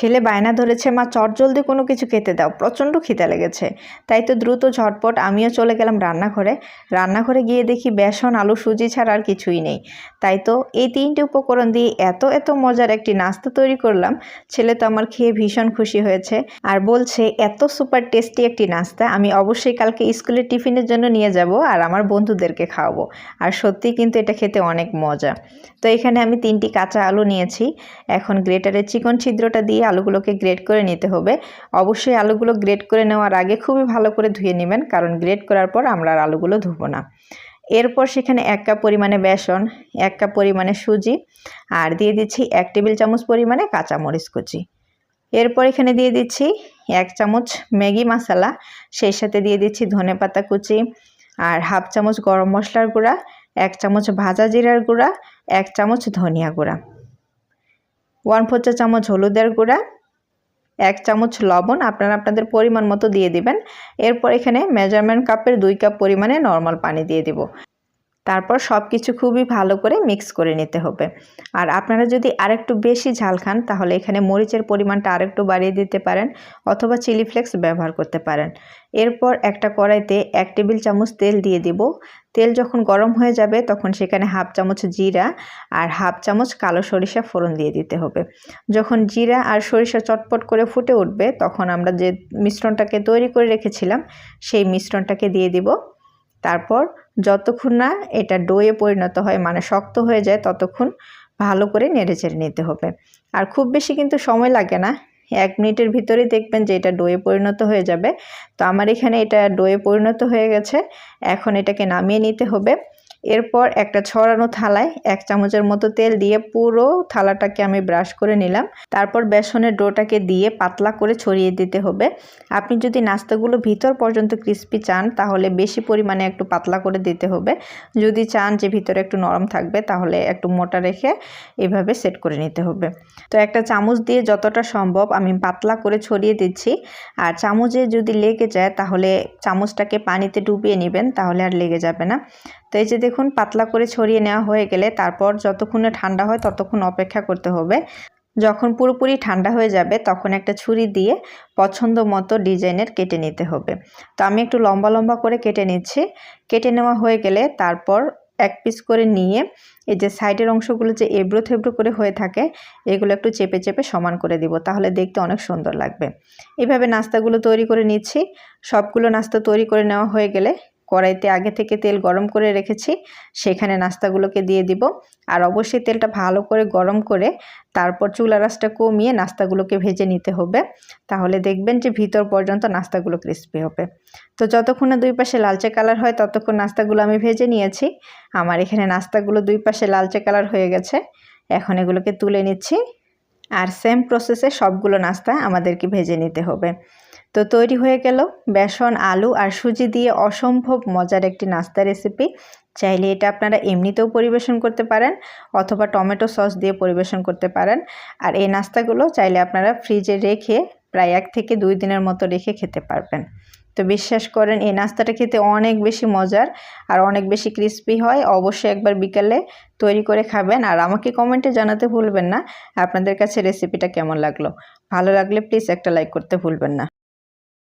ছেলে বায়না ধরেছে, মা, চট জলদি কোনো কিছু খেতে দাও, প্রচণ্ড খিদে লেগেছে তাই তো দ্রুত ঝটপট আমিও চলে গেলাম রান্নাঘরে। রান্নাঘরে গিয়ে দেখি বেসন, আলু, সুজি ছাড়া আর কিছুই নেই। তাই তো এই তিনটে উপকরণ দিয়ে এত এত মজার একটি নাস্তা তৈরি করলাম। ছেলে তো আমার খেয়ে ভীষণ খুশি হয়েছে আর বলছে, এত সুপার টেস্টি একটি নাস্তা, আমি অবশ্যই কালকে স্কুলের টিফিনের জন্য নিয়ে যাব আর আমার বন্ধুদেরকে খাওয়াবো। আর সত্যি কিন্তু এটা খেতে অনেক মজা। তো এখানে আমি তিনটি কাঁচা আলু নিয়েছি। এখন গ্রেটারের চিকন ছিদ্রটা দিয়ে আলুগুলোকে গ্রেট করে নিতে হবে। অবশ্যই আলুগুলো গ্রেট করে নেওয়ার আগে খুবই ভালো করে ধুয়ে নেবেন, কারণ গ্রেট করার পর আমরা আর আলুগুলো ধুবো না। এরপর সেখানে এক কাপ পরিমাণে বেসন, এক কাপ পরিমাণে সুজি, আর দিয়ে দিচ্ছি এক টেবিল চামচ পরিমাণে কাঁচামরিচ কুচি। এরপর এখানে দিয়ে দিচ্ছি এক চামচ ম্যাগি মশলা, সেই সাথে দিয়ে দিচ্ছি ধনে পাতা কুচি, আর হাফ চামচ গরম মশলার গুঁড়া, এক চামচ ভাজা জিরার গুঁড়া, এক চামচ ধনিয়া গুঁড়া। ওয়ান ফোর চা চামচ হলুদের গুঁড়া, এক চামচ লবণ, আপনারা আপনাদের পরিমাণ মতো দিয়ে দিবেন। এরপর এখানে মেজারমেন্ট কাপের দুই কাপ পরিমাণে নর্মাল পানি দিয়ে দিব। তারপর সব কিছু খুবই ভালো করে মিক্স করে নিতে হবে। আর আপনারা যদি আরেকটু বেশি ঝাল খান, তাহলে এখানে মরিচের পরিমাণটা আরেকটু বাড়িয়ে দিতে পারেন অথবা চিলি ফ্লেক্স ব্যবহার করতে পারেন। এরপর একটা কড়াইতে এক টেবিল চামচ তেল দিয়ে দিব। তেল যখন গরম হয়ে যাবে, তখন সেখানে হাফ চামচ জিরা আর হাফ চামচ কালো সরিষা ফোড়ন দিয়ে দিতে হবে। যখন জিরা আর সরিষা চটপট করে ফুটে উঠবে, তখন আমরা যে মিশ্রণটাকে তৈরি করে রেখেছিলাম, সেই মিশ্রণটাকে দিয়ে দিব। তারপর যতক্ষণ না এটা ডোয়ে পরিণত হয় মানে শক্ত হয়ে যায়, ততক্ষণ ভালো করে নেড়ে চেড়ে নিতে হবে। আর খুব বেশি কিন্তু সময় লাগে না। এক মিনিটের ভিতরেই দেখবেন যে এটা ডোয়ে পরিণত হয়ে যাবে। তো আমার এখানে এটা ডোয়ে পরিণত হয়ে গেছে। এখন এটাকে নামিয়ে নিতে হবে। এরপর একটা ছড়ানো থালায় এক চামচের মতো তেল দিয়ে পুরো থালাটাকে আমি ব্রাশ করে নিলাম। তারপর বেসনের ডোটাকে দিয়ে পাতলা করে ছড়িয়ে দিতে হবে। আপনি যদি নাস্তাগুলো ভিতর পর্যন্ত ক্রিস্পি চান, তাহলে বেশি পরিমাণে একটু পাতলা করে দিতে হবে। যদি চান যে ভিতরে একটু নরম থাকবে, তাহলে একটু মোটা রেখে এভাবে সেট করে নিতে হবে। তো একটা চামচ দিয়ে যতটা সম্ভব আমি পাতলা করে ছড়িয়ে দিচ্ছি। আর চামচে যদি লেগে যায়, তাহলে চামচটাকে পানিতে ডুবিয়ে নেবেন, তাহলে আর লেগে যাবে না। তো এই যে দেখুন, পাতলা করে ছড়িয়ে নেওয়া হয়ে গেলে তারপর যতক্ষণে ঠান্ডা হয় ততক্ষণ অপেক্ষা করতে হবে। যখন পুরোপুরি ঠান্ডা হয়ে যাবে তখন একটা ছুরি দিয়ে পছন্দ মতো ডিজাইনের কেটে নিতে হবে। তো আমি একটু লম্বা লম্বা করে কেটে নিচ্ছি। কেটে নেওয়া হয়ে গেলে তারপর এক পিস করে নিয়ে এই যে সাইডের অংশগুলো যে এবড়ো থেবড়ো করে হয়ে থাকে, এগুলো একটু চেপে চেপে সমান করে দিব তাহলে দেখতে অনেক সুন্দর লাগবে। এভাবে নাস্তাগুলো তৈরি করে নিচ্ছি। সবগুলো নাস্তা তৈরি করে নেওয়া হয়ে গেলে কড়াইতে আগে থেকে তেল গরম করে রেখেছি, সেখানে নাস্তাগুলোকে দিয়ে দিব। আর অবশ্যই তেলটা ভালো করে গরম করে তারপর চুলা রাসটা কমিয়ে নাস্তাগুলোকে ভেজে নিতে হবে। তাহলে দেখবেন যে ভিতর পর্যন্ত নাস্তাগুলো ক্রিস্পি হবে। তো যতক্ষণে দুই পাশে লালচে কালার হয়, ততক্ষণ নাস্তাগুলো আমি ভেজে নিয়েছি। আমার এখানে নাস্তাগুলো দুই পাশে লালচে কালার হয়ে গেছে। এখন এগুলোকে তুলে নিচ্ছি। আর সেম প্রসেসে সবগুলো নাস্তা আমাদেরকে ভেজে নিতে হবে। তো তৈরি হয়ে গেল বেসন, আলু আর সুজি দিয়ে অসম্ভব মজার একটি নাস্তা রেসিপি চাইলে এটা আপনারা এমনিতেও পরিবেশন করতে পারেন অথবা টমেটো সস দিয়ে পরিবেশন করতে পারেন। আর এই নাস্তাগুলো চাইলে আপনারা ফ্রিজে রেখে প্রায় এক থেকে দুই দিনের মতো রেখে খেতে পারবেন। তো বিশ্বাস করেন, এই নাস্তাটা খেতে অনেক বেশি মজার আর অনেক বেশি ক্রিস্পি হয়। অবশ্যই একবার বিকালে তৈরি করে খাবেন। আর আমাকে কমেন্টে জানাতে ভুলবেন না। আপনাদের কাছে রেসিপিটা কেমন লাগল? ভালো লাগলে প্লিজ একটা লাইক করতে ভুলবেন না।